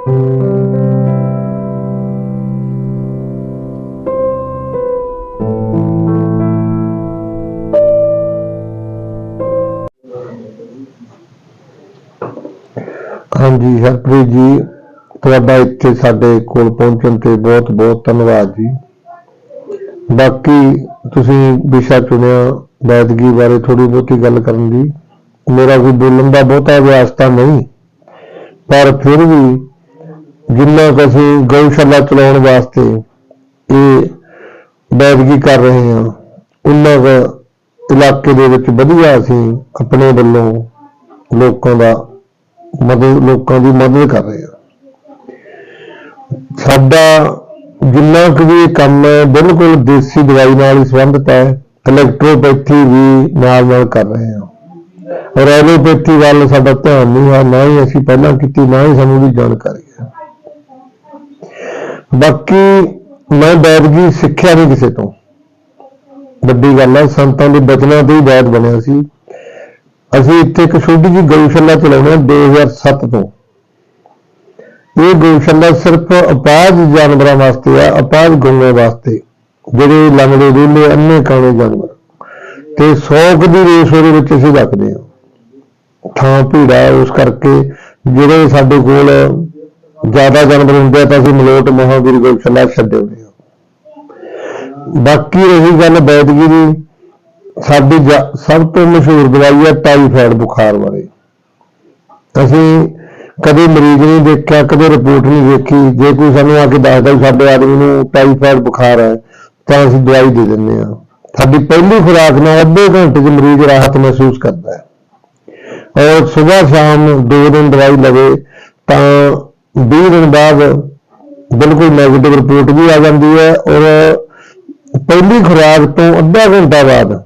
ਹਾਂਜੀ, ਹਰਪ੍ਰੀਤ ਜੀ, ਤੁਹਾਡਾ ਇੱਥੇ ਸਾਡੇ ਕੋਲ ਪਹੁੰਚਣ ਤੇ ਬਹੁਤ ਬਹੁਤ ਧੰਨਵਾਦ ਜੀ। ਬਾਕੀ ਤੁਸੀਂ ਵਿਸ਼ਾ ਚੁਣਿਆ, ਵੈਦਗੀ ਬਾਰੇ ਥੋੜੀ ਬਹੁਤੀ ਗੱਲ ਕਰਨ ਦੀ। ਮੇਰਾ ਕੋਈ ਬੋਲਣ ਦਾ ਬਹੁਤਾ ਅਭਿਆਸ ਤਾਂ ਨਹੀਂ, ਪਰ ਫਿਰ ਵੀ ਜਿੰਨਾ ਕੁ ਅਸੀਂ ਗਊਸ਼ਾਲਾ ਚਲਾਉਣ ਵਾਸਤੇ ਇਹ ਵੈਦਗੀ ਕਰ ਰਹੇ ਹਾਂ, ਉਹਨਾਂ ਕੁ ਇਲਾਕੇ ਦੇ ਵਿੱਚ ਵਧੀਆ ਅਸੀਂ ਆਪਣੇ ਵੱਲੋਂ ਲੋਕਾਂ ਦਾ ਮਦਦ, ਲੋਕਾਂ ਦੀ ਮਦਦ ਕਰ ਰਹੇ ਹਾਂ। ਸਾਡਾ ਜਿੰਨਾ ਕੁ ਵੀ ਇਹ ਕੰਮ ਹੈ, ਬਿਲਕੁਲ ਦੇਸੀ ਦਵਾਈ ਨਾਲ ਹੀ ਸੰਬੰਧਿਤ ਹੈ ਇਲੈਕਟ੍ਰੋਪੈਥੀ ਵੀ ਨਾਲ ਨਾਲ ਕਰ ਰਹੇ ਹਾਂ। ਔਰ ਐਲੋਪੈਥੀ ਵੱਲ ਸਾਡਾ ਧਿਆਨ ਨਹੀਂ ਹੈ, ਨਾ ਹੀ ਅਸੀਂ ਪਹਿਲਾਂ ਕੀਤੀ, ਨਾ ਹੀ ਸਾਨੂੰ ਦੀ ਜਾਣਕਾਰੀ। ਬਾਕੀ ਮੈਂ ਵੈਦਗੀ ਸਿੱਖਿਆ ਨਹੀਂ ਕਿਸੇ ਤੋਂ। ਵੱਡੀ ਗੱਲ ਹੈ ਸੰਤਾਂ ਦੇ ਬਚਨਾਂ ਤੋਂ ਹੀ ਵੈਦ ਬਣਿਆ ਸੀ। ਅਸੀਂ ਇੱਥੇ ਇੱਕ ਛੋਟੀ ਜਿਹੀ ਗਊਸ਼ਾਲਾ ਚਲਾਉਂਦੇ ਹਾਂ 2007 ਤੋਂ। ਇਹ ਗਊਸ਼ਾਲਾ ਸਿਰਫ ਅਪਾਹਜ ਜਾਨਵਰਾਂ ਵਾਸਤੇ ਆ ਅਪਾਹਜ ਗਊਆਂ ਵਾਸਤੇ। ਜਿਹੜੇ ਲੰਗੜੇ ਰੂਲੇ ਅੰਨੇ ਕਾਣੇ ਜਾਨਵਰ। ਤੇ 100 ਦੀ ਰੇਸ ਉਹਦੇ ਵਿੱਚ ਅਸੀਂ ਰੱਖਦੇ ਹਾਂ। ਥਾਂ ਭੀੜਾ ਹੈ, ਉਸ ਕਰਕੇ ਜਿਹੜੇ ਸਾਡੇ ਕੋਲ ਜ਼ਿਆਦਾ ਜਾਨਵਰ ਹੁੰਦੇ ਆ ਤਾਂ ਅਸੀਂ ਮਲੋਟ ਮੋਹ ਮਹਾਵੀਰ ਗਊਸ਼ਾਲਾ ਛੱਡੇ ਹੋਏ ਹਾਂ। ਬਾਕੀ ਰਹੀ ਗੱਲ ਬੈਦਗੀ ਦੀ, ਸਾਡੀ ਜਾ- ਸਭ ਤੋਂ ਮਸ਼ਹੂਰ ਦਵਾਈ ਹੈ ਟਾਈਫਾਇਡ ਬੁਖਾਰ ਬਾਰੇ। ਅਸੀਂ ਕਦੇ ਮਰੀਜ਼ ਨਹੀਂ ਦੇਖਿਆ, ਕਦੇ ਰਿਪੋਰਟ ਨਹੀਂ ਦੇਖੀ। ਜੇ ਕੋਈ ਸਾਨੂੰ ਆ ਕੇ ਦੱਸਦਾ ਵੀ ਸਾਡੇ ਆਦਮੀ ਨੂੰ ਟਾਈਫਾਇਡ ਬੁਖਾਰ ਹੈ, ਤਾਂ ਅਸੀਂ ਦਵਾਈ ਦੇ ਦਿੰਦੇ ਹਾਂ। ਸਾਡੀ ਪਹਿਲੀ ਖੁਰਾਕ ਨਾਲ ਅੱਧੇ ਘੰਟੇ 'ਚ ਮਰੀਜ਼ ਰਾਹਤ ਮਹਿਸੂਸ ਕਰਦਾ ਹੈ। ਔਰ ਸਵੇਰ ਸ਼ਾਮ ਦੋ ਦਿਨ ਦਵਾਈ ਲਵੇ, ਤਾਂ 20 ਦਿਨ ਬਾਅਦ ਬਿਲਕੁਲ ਨੈਗੇਟਿਵ ਰਿਪੋਰਟ ਵੀ ਆ ਜਾਂਦੀ ਹੈ ਔਰ ਪਹਿਲੀ ਖੁਰਾਕ ਤੋਂ ਅੱਧਾ ਘੰਟਾ ਬਾਅਦ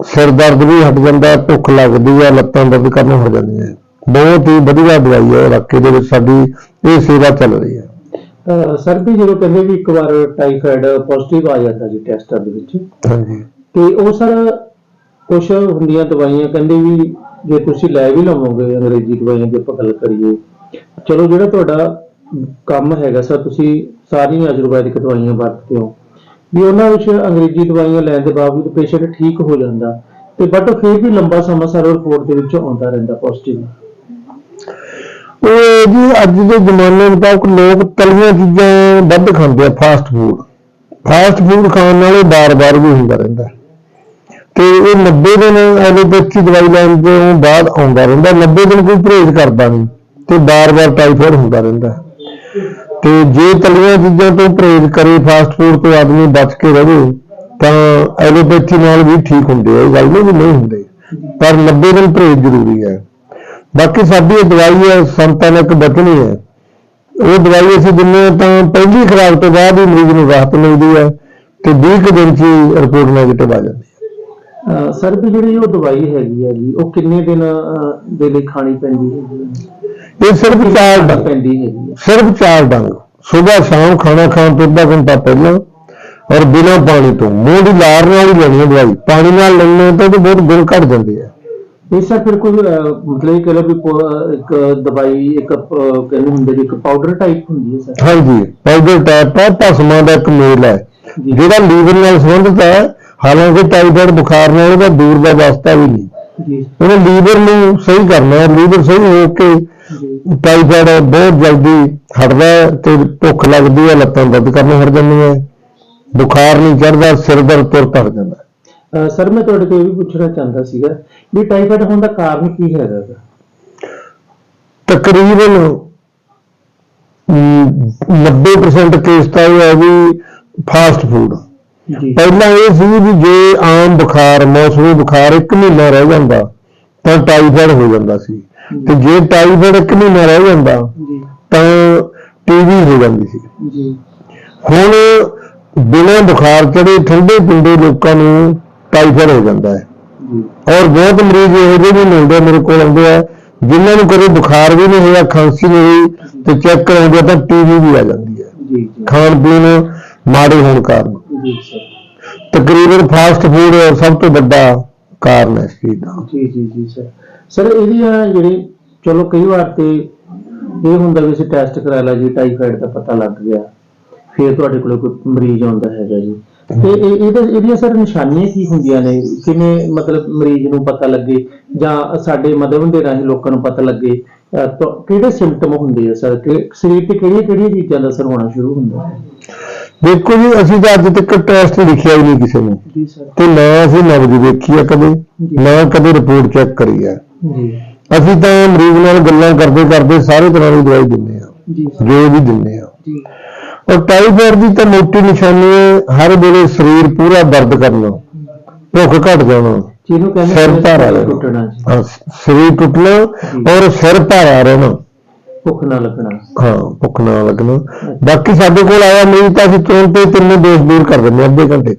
ਸਿਰ ਦਰਦ ਵੀ ਹਟ ਜਾਂਦਾ ਹੈ ਭੁੱਖ ਲੱਗਦੀ ਹੈ ਲੱਤਾਂ ਦਰਦ ਕਰਨ ਹਟ ਜਾਂਦੀਆਂ ਬਹੁਤ ਹੀ ਵਧੀਆ ਦਵਾਈ ਹੈ ਇਲਾਕੇ ਦੇ ਵਿੱਚ ਸਾਡੀ ਇਹ ਸੇਵਾ ਚੱਲ ਰਹੀ ਹੈ। ਸਰ ਵੀ ਜਦੋਂ ਕਹਿੰਦੇ ਵੀ ਇੱਕ ਵਾਰ ਟਾਈਫਾਇਡ ਪੋਜ਼ਿਟਿਵ ਆ ਜਾਂਦਾ ਜੀ ਟੈਸਟਾਂ ਦੇ ਵਿੱਚ ਹਾਂਜੀ। ਤੇ ਉਹ ਸਰ ਕੁਝ ਹੁੰਦੀਆਂ ਦਵਾਈਆਂ ਕਹਿੰਦੇ ਵੀ ਜੇ ਤੁਸੀਂ ਲੈ ਵੀ ਲਵੋਗੇ ਅੰਗਰੇਜ਼ੀ ਦਵਾਈਆਂ ਦੀ ਆਪਾਂ ਗੱਲ ਕਰੀਏ ਚਲੋ ਜਿਹੜਾ ਤੁਹਾਡਾ ਕੰਮ ਹੈਗਾ ਸਰ, ਤੁਸੀਂ ਸਾਰੀਆਂ ਆਯੁਰਵੈਦਿਕ ਦਵਾਈਆਂ ਵਰਤਦੇ ਹੋ, ਵੀ ਉਹਨਾਂ ਵਿੱਚ ਅੰਗਰੇਜ਼ੀ ਦਵਾਈਆਂ ਲੈਣ ਦੇ ਬਾਵਜੂਦ ਪੇਸ਼ੈਂਟ ਠੀਕ ਹੋ ਜਾਂਦਾ ਤੇ ਬਟ ਫਿਰ ਵੀ ਲੰਬਾ ਸਮਾਂ ਸਰ ਰਿਪੋਰਟ ਦੇ ਵਿੱਚ ਆਉਂਦਾ ਰਹਿੰਦਾ ਪੋਜ਼ਿਟਿਵ ਉਹ ਜੀ ਅੱਜ ਦੇ ਜ਼ਮਾਨੇ ਮੁਤਾਬਕ ਲੋਕ ਤਲੀਆਂ ਚੀਜ਼ਾਂ ਵੱਧ ਖਾਂਦੇ ਆ ਫਾਸਟ ਫੂਡ ਫਾਸਟ ਫੂਡ ਖਾਣ ਨਾਲੇ ਬਾਰ-ਬਾਰ ਵੀ ਹੁੰਦਾ ਰਹਿੰਦਾ। ਤੇ ਇਹ 90 ਦਿਨ ਐਲੋਪੈਥੀ ਦਵਾਈ ਲੈਣ ਤੋਂ ਬਾਅਦ ਆਉਂਦਾ ਰਹਿੰਦਾ 90 ਦਿਨ ਕੋਈ ਪਰਹੇਜ਼ ਕਰਦਾ ਨਹੀਂ। ਤੇ ਬਾਰ-ਬਾਰ ਟਾਈਫਾਇਡ ਹੁੰਦਾ ਰਹਿੰਦਾ ਤੇ ਜੇ ਤਲੀਆਂ ਚੀਜ਼ਾਂ ਤੋਂ ਪਰਹੇਜ਼ ਕਰੇ ਫਾਸਟ ਫੂਡ ਤੋਂ ਆਦਮੀ ਬਚ ਕੇ ਰਹੇ, ਤਾਂ ਐਲੋਪੈਥੀ ਨਾਲ ਵੀ ਠੀਕ ਹੁੰਦੇ ਆ, ਇਹ ਗੱਲ ਨਹੀਂ ਨਹੀਂ ਹੁੰਦੇ, ਪਰ 90 ਦਿਨ ਪਰਹੇਜ਼ ਜ਼ਰੂਰੀ ਹੈ। ਬਾਕੀ ਸਾਡੀ ਇਹ ਦਵਾਈ ਹੈ, ਸੰਤਾਂ ਨੇ ਇੱਕ ਬਚਣੀ ਹੈ। ਉਹ ਦਵਾਈ ਅਸੀਂ ਦਿੰਦੇ ਹਾਂ ਤਾਂ ਪਹਿਲੀ ਖਰਾਬ ਤੋਂ ਬਾਅਦ ਹੀ ਮਰੀਜ਼ ਨੂੰ ਰਾਹਤ ਮਿਲਦੀ ਹੈ ਤੇ 20 ਕੁ ਦਿਨ 'ਚ ਹੀ ਰਿਪੋਰਟ ਨੈਗੇਟਿਵ ਆ ਜਾਂਦੀ ਹੈ। ਸਰ ਵੀ ਜਿਹੜੀ ਉਹ ਦਵਾਈ ਹੈਗੀ ਹੈ ਜੀ, ਉਹ ਕਿੰਨੇ ਦਿਨ ਦੇ ਲਈ ਖਾਣੀ ਪੈਂਦੀ ਹੈ ਇਹ ਸਿਰਫ ਚਾਰ ਡੰਗ ਪੈਂਦੀ ਹੈਗੀ ਹੈ ਸਿਰਫ ਚਾਰ ਡੰਗ ਸਵੇਰ ਸ਼ਾਮ ਖਾਣਾ ਖਾਣ ਤੋਂ ਅੱਧਾ ਘੰਟਾ ਪਹਿਲਾਂ ਔਰ ਬਿਨਾਂ ਪਾਣੀ ਤੋਂ। ਮੂੰਹ ਦੀ ਲਾਰ ਨਾਲ ਹੀ ਲੈਣੀ ਹੈ ਦਵਾਈ। ਪਾਣੀ ਨਾਲ ਲੈਣੇ ਤਾਂ ਉਹਦੇ ਬਹੁਤ ਗੁਣ ਘਟ ਜਾਂਦੇ ਆ। ਇਹ ਸਰ ਫਿਰ ਕੋਈ ਮਤਲਬ ਇਹ ਵੀ ਇੱਕ ਦਵਾਈ ਇੱਕ ਕਹਿੰਦੇ ਹੁੰਦੇ ਇੱਕ ਪਾਊਡਰ ਟਾਈਪ ਹੁੰਦੀ ਹੈ ਸਰ। ਹਾਂਜੀ। ਪਾਊਡਰ ਟੈਪ ਹੈ ਭਸਮਾਂ ਦਾ ਇੱਕ ਮੇਲ ਹੈ। ਜਿਹੜਾ ਲੀਵਰ ਨਾਲ ਸੰਬੰਧਿਤ ਹੈ ਹਾਲਾਂਕਿ ਟਾਈਫਾਇਡ ਬੁਖਾਰ ਨਾਲ ਉਹਦਾ ਦੂਰ ਦਾ ਵਾਸਤਾ ਵੀ ਨਹੀਂ। ਜੀ। ਉਹਨੇ ਲੀਵਰ ਨੂੰ ਸਹੀ ਕਰਨਾ ਹੈ। ਲੀਵਰ ਸਹੀ ਹੋ ਕੇ ਟਾਈਫਾਇਡ ਬਹੁਤ ਜਲਦੀ ਹਟਦਾ ਤੇ ਭੁੱਖ ਲੱਗਦੀ ਹੈ ਲੱਤਾਂ ਦਰਦ ਕਰਨ ਹਟ ਜਾਂਦੀਆਂ ਬੁਖਾਰ ਨਹੀਂ ਚੜਦਾ ਸਿਰ ਦਰਦ ਤੁਰਤ ਹਟ ਜਾਂਦਾ ਸਰ ਮੈਂ ਤੁਹਾਡੇ ਤੋਂ ਇਹ ਵੀ ਪੁੱਛਣਾ ਚਾਹੁੰਦਾ ਸੀਗਾ ਵੀ ਟਾਈਫਾਇਡ ਹੋਣ ਦਾ ਕਾਰਨ ਕੀ ਹੈਗਾ ਇਹਦਾ? ਤਕਰੀਬਨ ਅਮ, 90% ਕੇਸ ਤਾਂ ਇਹ ਹੈ ਵੀ ਫਾਸਟ ਫੂਡ ਜੀ। ਪਹਿਲਾਂ ਇਹ ਸੀ ਵੀ ਜੇ ਆਮ ਬੁਖਾਰ ਮੌਸਮੀ ਬੁਖਾਰ ਇੱਕ ਮਹੀਨਾ ਰਹਿ ਜਾਂਦਾ ਤਾਂ ਟਾਈਫਾਇਡ ਹੋ ਜਾਂਦਾ ਸੀ। ਤੇ ਜੇ ਟਾਈਫਾਇਡ ਇੱਕ ਮਹੀਨਾ ਰਹਿ ਜਾਂਦਾ ਤਾਂ ਟੀਵੀ ਹੋ ਜਾਂਦੀ ਸੀ। ਜੀ। ਹੁਣ ਬਿਨਾਂ ਬੁਖਾਰ ਚੜੇ ਠੰਡੇ ਪਿੰਡੇ ਲੋਕਾਂ ਨੂੰ ਟਾਈਫਾਇਡ ਹੋ ਜਾਂਦਾ ਹੈ। ਔਰ ਬਹੁਤ ਮਰੀਜ਼ ਇਹੋ ਜਿਹੇ ਵੀ ਮਿਲਦੇ ਮੇਰੇ ਕੋਲ ਆਉਂਦੇ ਆ ਜਿਨ੍ਹਾਂ ਨੂੰ ਕਦੇ ਬੁਖਾਰ ਵੀ ਨਹੀਂ ਹੋਇਆ ਖਾਂਸੀ ਨਹੀਂ ਹੋਈ ਤੇ ਚੈੱਕ ਕਰਾਉਂਦੇ ਤਾਂ ਟੀਵੀ ਵੀ ਆ ਜਾਂਦੀ ਹੈ। ਜੀ ਖਾਣ ਪੀਣ ਮਾੜੇ ਹੋਣ ਕਾਰਨ। ਜੀ ਸਰ। ਤਕਰੀਬਨ ਫਾਸਟ ਫੂਡ ਸਭ ਤੋਂ ਵੱਡਾ ਕਾਰਨ ਹੈ ਇਸ ਚੀਜ਼ ਦਾ। ਜੀ ਜੀ ਜੀ ਸਰ। ਸਰ ਇਹਦੀਆਂ ਜਿਹੜੀ ਚਲੋ ਕਈ ਵਾਰ ਤੇ ਇਹ ਹੁੰਦਾ ਵੀ ਅਸੀਂ ਟੈਸਟ ਕਰਾ ਲਿਆ ਜੀ ਟਾਈਫਾਇਡ ਦਾ ਪਤਾ ਲੱਗ ਗਿਆ। ਫਿਰ ਤੁਹਾਡੇ ਕੋਲ ਕੋਈ ਮਰੀਜ਼ ਆਉਂਦਾ ਹੈਗਾ ਜੀ। ਤੇ ਇਹ ਇਹਦੇ ਇਹਦੀਆਂ ਸਰ ਨਿਸ਼ਾਨੀਆਂ ਕੀ ਹੁੰਦੀਆਂ ਨੇ? ਕਿਵੇਂ ਮਤਲਬ ਮਰੀਜ਼ ਨੂੰ ਪਤਾ ਲੱਗੇ? ਜਾਂ ਸਾਡੇ ਮਦਦ ਦੇ ਰਾਹੀਂ ਲੋਕਾਂ ਨੂੰ ਪਤਾ ਲੱਗੇ? ਤਾਂ ਕਿਹੜੇ ਸਿੰਪਟਮ ਹੁੰਦੇ ਆ ਸਰ? ਕਿ ਸਰੀਰ ਤੇ ਕਿਹੜੀਆਂ ਕਿਹੜੀਆਂ ਚੀਜ਼ਾਂ ਦਾ ਅਸਰ ਹੋਣਾ ਸ਼ੁਰੂ ਹੁੰਦਾ ਹੈ? ਦੇਖੋ ਜੀ ਅਸੀਂ ਤਾਂ ਅੱਜ ਤੱਕ ਟੈਸਟ ਲਿਖਿਆ ਹੀ ਨਹੀਂ ਕਿਸੇ ਨੂੰ। ਜੀ ਸਰ। ਤੇ ਨਾ ਅਸੀਂ ਨਬਜ਼ ਦੇਖੀ ਆ ਕਦੇ। ਨਾ ਕਦੇ ਰਿਪੋਰਟ ਚੈੱਕ ਕਰੀ ਆ। ਜੀ। ਅਸੀਂ ਤਾਂ ਮਰੀਜ਼ ਨਾਲ ਗੱਲਾਂ ਕਰਦੇ ਕਰਦੇ ਸਾਰੇ ਤਰ੍ਹਾਂ ਦੀ ਦਵਾਈ ਦਿੰਦੇ ਆ ਜੀ। ਜੋ ਵੀ ਦਿੰਦੇ ਆ ਜੀ। ਔਰ ਟਾਈਫਾਇਡ ਦੀ ਤਾਂ ਮੋਟੀ ਨਿਸ਼ਾਨੀ ਹੈ ਹਰ ਵੇਲੇ ਸਰੀਰ ਪੂਰਾ ਦਰਦ ਕਰਨਾ ਭੁੱਖ ਘਟ ਜਾਣਾ ਜਿਹਨੂੰ ਕਹਿੰਦੇ ਸਿਰ ਭਾਰਾ ਰਹਿਣਾ। ਟੁੱਟਣਾ ਹਾਂ, ਸਰੀਰ ਟੁੱਟਣਾ ਔਰ ਸਿਰ ਭਾਰਾ ਰਹਿਣਾ। ਭੁੱਖ ਨਾ ਲੱਗਣਾ। ਹਾਂ ਭੁੱਖ ਨਾ ਲੱਗਣਾ। ਬਾਕੀ ਸਾਡੇ ਕੋਲ ਆਇਆ ਮਰੀਜ਼ ਤਾਂ ਅਸੀਂ ਤੁਰੰਤ ਹੀ ਤਿੰਨੇ ਦੋਸ਼ ਦੂਰ ਕਰ ਦਿੰਦੇ ਅੱਧੇ ਘੰਟੇ ਚ।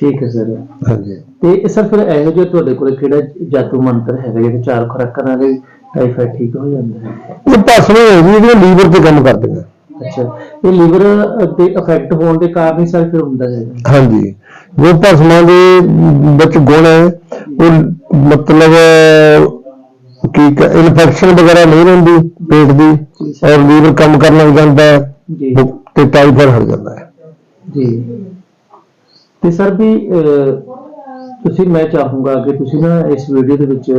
ਠੀਕ ਹੈ ਸਰ। ਹਾਂਜੀ। ਤੇ ਸਰ ਫਿਰ ਇਹੋ ਜਿਹਾ ਤੁਹਾਡੇ ਕੋਲ ਕਿਹੜਾ ਜਾਦੂ ਮੰਤਰ ਹੈਗਾ ਜਿਹੜੇ ਚਾਰ ਖੁਰਾਕਾਂ ਨਾਲ ਹੀ ਟਾਈਫਾਇਡ ਠੀਕ ਹੋ ਜਾਂਦਾ ਹੈ? ਇਹ ਭਸਮੇ ਹੈ ਜੀ ਜਿਹੜੇ ਲੀਵਰ ਤੇ ਕੰਮ ਕਰਦੀਆਂ ਅੱਛਾ। ਇਹ ਲੀਵਰ ਤੇ ਇਫੈਕਟ ਹੋਣ ਦੇ ਕਾਰਨ ਹੀ ਸਰ ਫਿਰ ਹੁੰਦਾ ਹੈਗਾ ਹਾਂਜੀ। ਜੋ ਭਸਮਾਂ ਦੇ ਵਿੱਚ ਗੁਣ ਹੈ ਉਹ ਮਤਲਬ ਕੀ ਇਨਫੈਕਸ਼ਨ ਵਗੈਰਾ ਨਹੀਂ ਰਹਿੰਦੀ ਪੇਟ ਦੀ ਔਰ ਲੀਵਰ ਕੰਮ ਕਰਨ ਲੱਗ ਜਾਂਦਾ ਹੈ ਤੇ ਟਾਈਫਾਇਡ ਹਟ ਜਾਂਦਾ ਹੈ। ਜੀ। ਤੇ ਸਰ ਵੀ ਤੁਸੀਂ ਮੈਂ ਚਾਹੂੰਗਾ ਕਿ ਤੁਸੀਂ ਨਾ ਇਸ ਵੀਡੀਓ ਦੇ ਵਿੱਚ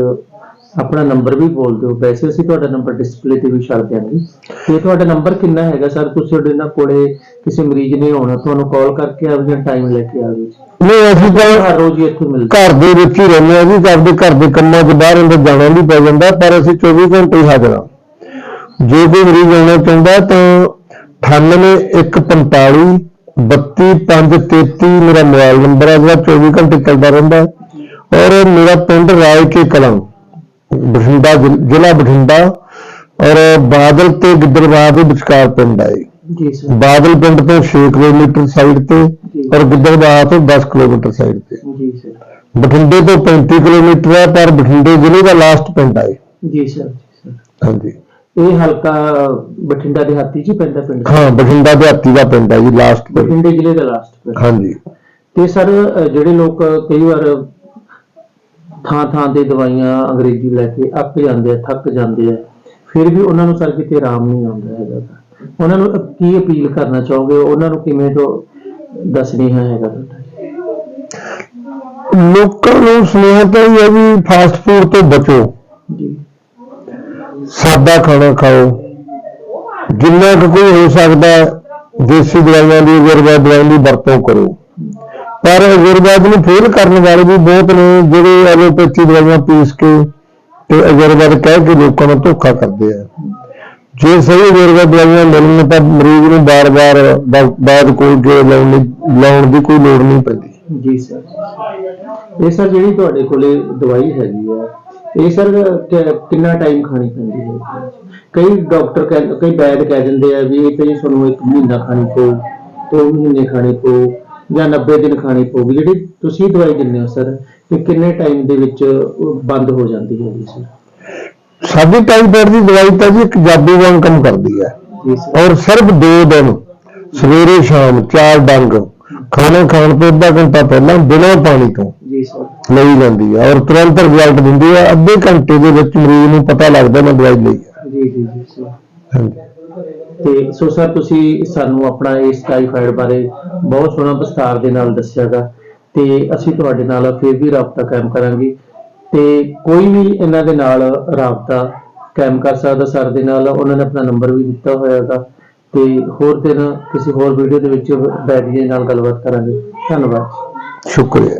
ਆਪਣਾ ਨੰਬਰ ਵੀ ਬੋਲ ਦਿਓ। ਵੈਸੇ ਅਸੀਂ ਤੁਹਾਡਾ ਨੰਬਰ ਡਿਸਪਲੇ ਤੇ ਵੀ ਛੱਡ ਦਿਆਂਗੇ। ਤੇ ਤੁਹਾਡਾ ਨੰਬਰ ਕਿੰਨਾ ਹੈਗਾ ਸਰ? ਤੁਸੀਂ ਤੁਹਾਡੇ ਨਾਲ ਕੋਲੇ ਕਿਸੇ ਮਰੀਜ਼ ਨੇ ਆਉਣਾ ਤੁਹਾਨੂੰ ਕਾਲ ਕਰਕੇ ਆਵੇ ਜਾਂ ਟਾਈਮ ਲੈ ਕੇ ਆਵੇ ਨਹੀਂ ਅਸੀਂ ਤਾਂ ਹਰ ਰੋਜ਼ ਹੀ ਇੱਥੇ ਮਿਲਦੇ ਘਰ ਦੇ ਵਿੱਚ ਹੀ ਰਹਿੰਦੇ ਆ ਜੀ ਕਰਦੇ ਘਰ ਦੇ ਕੰਮਾਂ 'ਚ ਬਾਹਰ ਅੰਦਰ ਜਾਣਾ ਵੀ ਪੈ ਜਾਂਦਾ ਪਰ ਅਸੀਂ 24 ਘੰਟੇ ਹਾਜ਼ਰ ਹਾਂ। ਜੇ ਕੋਈ ਮਰੀਜ਼ ਆਉਣਾ ਚਾਹੁੰਦਾ ਤਾਂ 98145 32533 ਮੇਰਾ ਮੋਬਾਈਲ ਨੰਬਰ ਹੈ ਜਿਹੜਾ 24 ਘੰਟੇ ਚੱਲਦਾ ਰਹਿੰਦਾ ਔਰ ਮੇਰਾ ਪਿੰਡ ਰਾਏ ਕੇ ਕਲਾਂ ਬਠਿੰਡਾ ਜ਼ਿਲ੍ਹਾ ਬਠਿੰਡਾ ਔਰ ਬਾਦਲ ਤੇ ਗਿੱਦੜਬਾਹ ਦੇ ਵਿਚਕਾਰ ਪਿੰਡ ਹੈ। ਜੀ ਸਰ। ਬਾਦਲ ਪਿੰਡ ਤੋਂ 6 ਕਿਲੋਮੀਟਰ ਸਾਈਡ ਤੇ ਔਰ ਗਿੱਦੜਬਾਹ ਤੋਂ 10 ਕਿਲੋਮੀਟਰ ਸਾਈਡ ਤੇ। ਜੀ ਸਰ। ਬਠਿੰਡੇ ਤੋਂ 35 ਕਿਲੋਮੀਟਰ ਹੈ ਪਰ ਬਠਿੰਡੇ ਜ਼ਿਲ੍ਹੇ ਦਾ ਲਾਸਟ ਪਿੰਡ ਹੈ ਜੀ ਸਰ। ਹਾਂਜੀ। ਇਹ ਹਲਕਾ ਬਠਿੰਡਾ ਦੇ ਹਾਤੀ ਜੀ ਪੈਂਦਾ ਪਿੰਡ? ਹਾਂ ਬਠਿੰਡਾ ਦਿਹਾਤੀ ਦਾ ਪਿੰਡ ਹੈ ਜੀ ਲਾਸਟ ਪਿੰਡ। ਬਠਿੰਡੇ ਜ਼ਿਲ੍ਹੇ ਦਾ ਲਾਸਟ ਪਿੰਡ। ਹਾਂਜੀ। ਤੇ ਸਰ ਜਿਹੜੇ ਲੋਕ ਕਈ ਵਾਰ ਥਾਂ ਥਾਂ ਤੇ ਦਵਾਈਆਂ ਅੰਗਰੇਜ਼ੀ ਲੈ ਕੇ ਅੱਕ ਜਾਂਦੇ ਆ ਥੱਕ ਜਾਂਦੇ ਆ ਫਿਰ ਵੀ ਉਹਨਾਂ ਨੂੰ ਸਰ ਕਿਤੇ ਆਰਾਮ ਨਹੀਂ ਆਉਂਦਾ ਹੈਗਾ। ਉਹਨਾਂ ਨੂੰ ਕੀ ਅਪੀਲ ਕਰਨਾ ਚਾਹੋਗੇ? ਉਹਨਾਂ ਨੂੰ ਕਿਵੇਂ ਤੋਂ ਦੱਸਣੀ ਹੈ ਹੈਗਾ ਲੋਕਾਂ ਨੂੰ ਸੁਨੇਹਾ ਤਾਂ ਇਹ ਹੈ ਵੀ ਫਾਸਟ ਫੂਡ ਤੋਂ ਬਚੋ। ਸਾਦਾ ਖਾਣਾ ਖਾਓ। ਜਿੰਨਾ ਕੁ ਕੋਈ ਹੋ ਸਕਦਾ ਦੇਸੀ ਦਵਾਈਆਂ ਦੀ ਆਯੁਰਵੈਦ ਦਵਾਈਆਂ ਦੀ ਵਰਤੋਂ ਕਰੋ। ਪਰ ਆਯੁਰਵੈਦ ਨੂੰ ਫੇਲ ਕਰਨ ਵਾਲੇ ਵੀ ਬਹੁਤ ਨੇ, ਜਿਹੜੇ ਐਲੋਪੈਥੀ ਦਵਾਈਆਂ ਪੀਸ ਕੇ ਤੇ ਆਯੁਰਵੈਦ ਕਹਿ ਕੇ ਲੋਕਾਂ ਨੂੰ ਧੋਖਾ ਕਰਦੇ ਆ। ਜੇ ਸਹੀ ਆਯੁਰਵੈਦ ਦਵਾਈਆਂ ਮਿਲਣ ਤਾਂ ਮਰੀਜ਼ ਨੂੰ ਬਾਰ-ਬਾਰ ਬਾਅਦ ਕੋਈ ਜੋ ਲਾਉਣ ਲਾਉਣ ਦੀ ਕੋਈ ਲੋੜ ਨਹੀਂ ਪੈਂਦੀ। ਜੀ ਸਰ ਇਹ ਸਰ ਜਿਹੜੀ ਤੁਹਾਡੇ ਕੋਲੇ ਦਵਾਈ ਹੈਗੀ ਆ ਇਹ ਸਰ ਕਿੰਨਾ ਟਾਈਮ ਖਾਣੀ ਪੈਂਦੀ ਹੈ? ਕਈ ਡਾਕਟਰ ਕਹਿ ਕਈ ਵੈਦ ਕਹਿ ਦਿੰਦੇ ਆ ਵੀ ਇਹ ਤੇ ਤੁਹਾਨੂੰ ਇੱਕ ਮਹੀਨਾ ਖਾਣੀ ਪਊ ਦੋ ਮਹੀਨੇ ਖਾਣੀ ਪਊ ਜਾਂ 90 ਦਿਨ ਖਾਣੀ ਪਊਗੀ। ਜਿਹੜੀ ਤੁਸੀਂ ਦਵਾਈ ਦਿੰਦੇ ਹੋ ਸਰ ਇਹ ਕਿੰਨੇ ਟਾਈਮ ਦੇ ਵਿੱਚ ਬੰਦ ਹੋ ਜਾਂਦੀ ਹੈ ਜੀ ਸਰ? ਸਾਡੀ ਟਾਈਫਾਇਡ ਦੀ ਦਵਾਈ ਤਾਂ ਜੀ ਇੱਕ ਜਾਦੂ ਵਾਂਗ ਕੰਮ ਕਰਦੀ ਹੈ। ਔਰ ਸਿਰਫ 2 ਦਿਨ ਸਵੇਰੇ ਸ਼ਾਮ ਚਾਰ ਡੰਗ ਖਾਣਾ ਖਾਣ ਤੋਂ ਅੱਧਾ ਘੰਟਾ ਪਹਿਲਾਂ ਬਿਨਾਂ ਪਾਣੀ ਤੋਂ। ਜੀ ਸਰ। ਲਈ ਜਾਂਦੀ ਹੈ ਔਰ ਤੁਰੰਤ ਰਿਜ਼ਲਟ ਦਿੰਦੀ ਹੈ ਅੱਧੇ ਘੰਟੇ ਦੇ ਵਿੱਚ ਮਰੀਜ਼ ਨੂੰ ਪਤਾ ਲੱਗਦਾ ਮੈਂ ਦਵਾਈ ਲਈ ਹੈ ਜੀ ਜੀ ਜੀ ਸਰ। ਹਾਂਜੀ। ਤੇ ਸੋ ਸਰ ਤੁਸੀਂ ਸਾਨੂੰ ਆਪਣਾ ਇਸ ਟਾਈਫਾਇਡ ਬਾਰੇ ਬਹੁਤ ਸੋਹਣਾ ਵਿਸਤਾਰ ਦੇ ਨਾਲ ਦੱਸਿਆਗਾ ਤੇ ਅਸੀਂ ਤੁਹਾਡੇ ਨਾਲ ਫਿਰ ਵੀ ਰਾਬਤਾ ਕਾਇਮ ਕਰਾਂਗੇ ਤੇ ਕੋਈ ਵੀ ਇਹਨਾਂ ਦੇ ਨਾਲ ਰਾਬਤਾ ਕਾਇਮ ਕਰ ਸਕਦਾ ਸਰ ਦੇ ਨਾਲ ਉਹਨਾਂ ਨੇ ਆਪਣਾ ਨੰਬਰ ਵੀ ਦਿੱਤਾ ਹੋਇਆਗਾ ਤੇ ਹੋਰ ਦਿਨ ਕਿਸੇ ਹੋਰ ਵੀਡੀਓ ਦੇ ਵਿੱਚ ਬੈਠ ਕੇ ਨਾਲ ਗੱਲਬਾਤ ਕਰਾਂਗੇ। ਧੰਨਵਾਦ। ਸ਼ੁਕਰੀਆ।